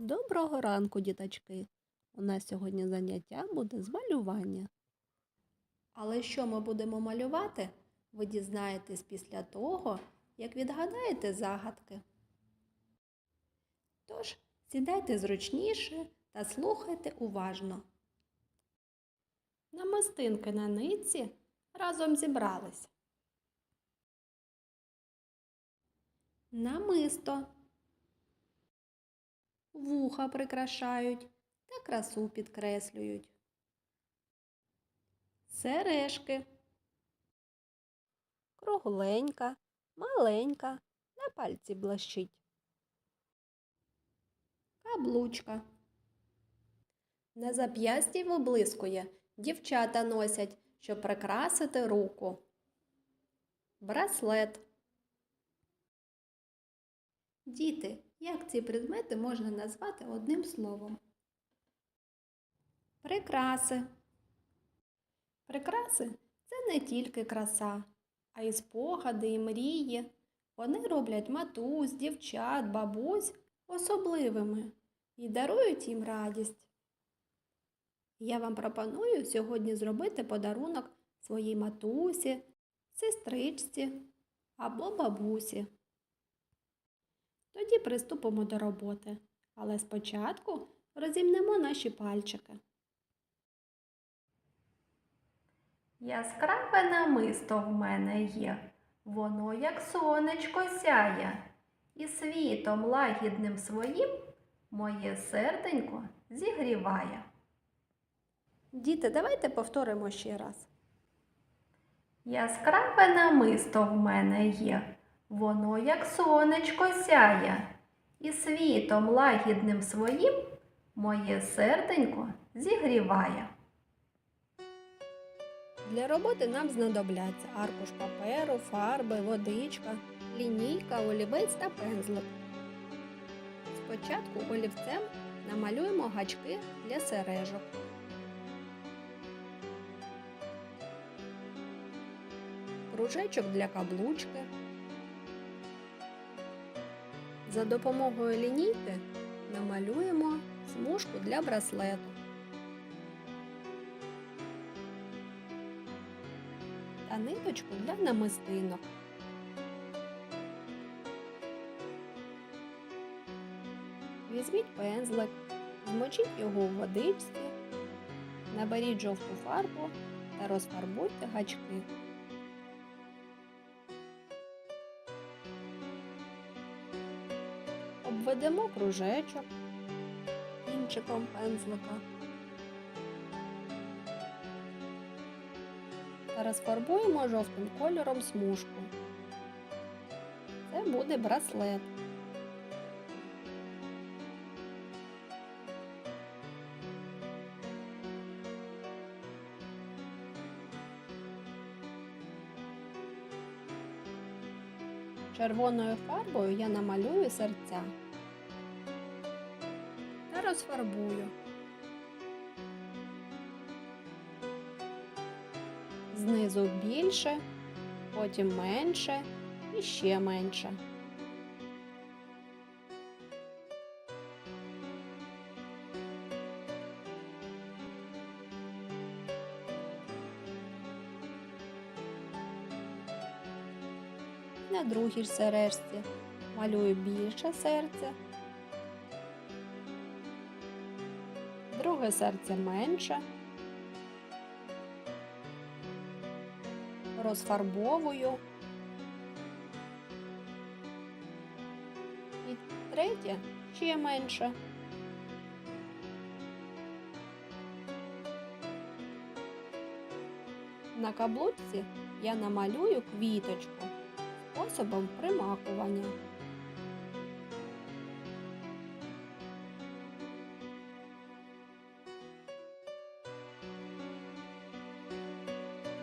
Доброго ранку, діточки! У нас сьогодні заняття буде з малювання. Але що ми будемо малювати, ви дізнаєтесь після того, як відгадаєте загадки. Тож, сідайте зручніше та слухайте уважно. Намистинки на нитці разом зібрались. Намисто вуха прикрашають та красу підкреслюють. Сережки. Кругленька, маленька, на пальці блищить. Каблучка. На зап'ясті виблискує, дівчата носять, щоб прикрасити руку. Браслет. Діти, як ці предмети можна назвати одним словом? Прикраси. Прикраси це не тільки краса, а й спогади і мрії. Вони роблять матусь, дівчат, бабусь особливими і дарують їм радість. Я вам пропоную сьогодні зробити подарунок своїй матусі, сестричці або бабусі. Тоді приступимо до роботи. Але спочатку розімнемо наші пальчики. Яскраве намисто в мене є, воно як сонечко сяє, і світом лагідним своїм моє серденько зігріває. Діти, давайте повторимо ще раз. Яскраве намисто в мене є, воно як сонечко сяє, і світом лагідним своїм моє серденько зігріває. Для роботи нам знадобляться аркуш паперу, фарби, водичка, лінійка, олівець та пензлик. Спочатку олівцем намалюємо гачки для сережок. Кружечок для каблучки. За допомогою лінійки намалюємо смужку для браслету. Та ниточку для намистинок. Візьміть пензлик, змочіть його у водичці, наберіть жовту фарбу та розфарбуйте гачки. Обведемо кружечок кінчиком пензлика та розфарбуємо жовтим кольором смужку. Це буде браслет. Червоною фарбою я намалюю серця розфарбую. Знизу більше, потім менше і ще менше. На другій сережці малюю більше серце, друге серце менше, розфарбовую і третє ще менше. На каблучці я намалюю квіточку способом примакування.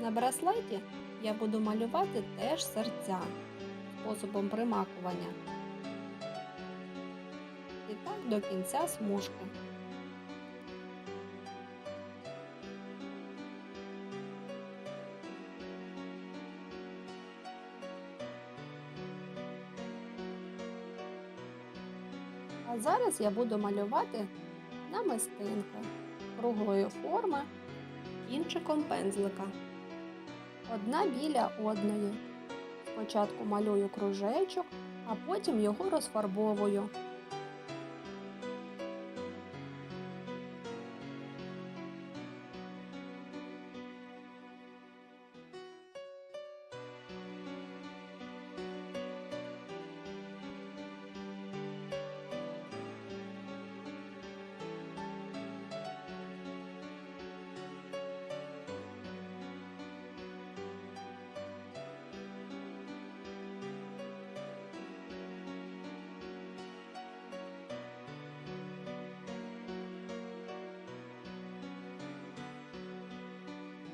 На браслеті я буду малювати теж серця способом примакування. І так до кінця смужки. А зараз я буду малювати намистинки круглої форми кінчиком пензлика. Одна біля одної. Спочатку малюю кружечок, а потім його розфарбовую.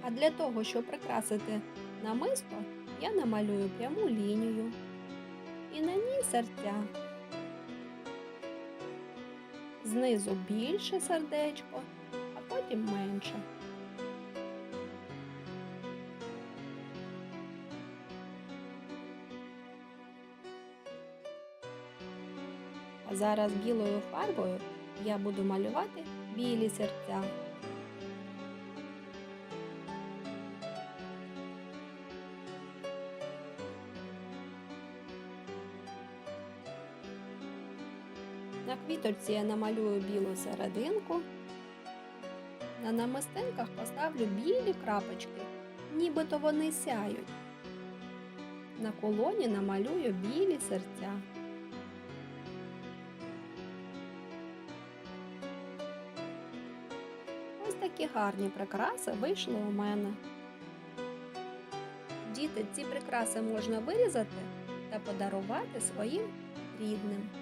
А для того, щоб прикрасити намисто, я намалюю пряму лінію і на ній серця. Знизу більше сердечко, а потім менше. А зараз білою фарбою я буду малювати білі серця. На квіточці я намалюю білу серединку. На намистинках поставлю білі крапочки, нібито вони сяють. На колоні намалюю білі серця. Ось такі гарні прикраси вийшли у мене. Діти, ці прикраси можна вирізати та подарувати своїм рідним.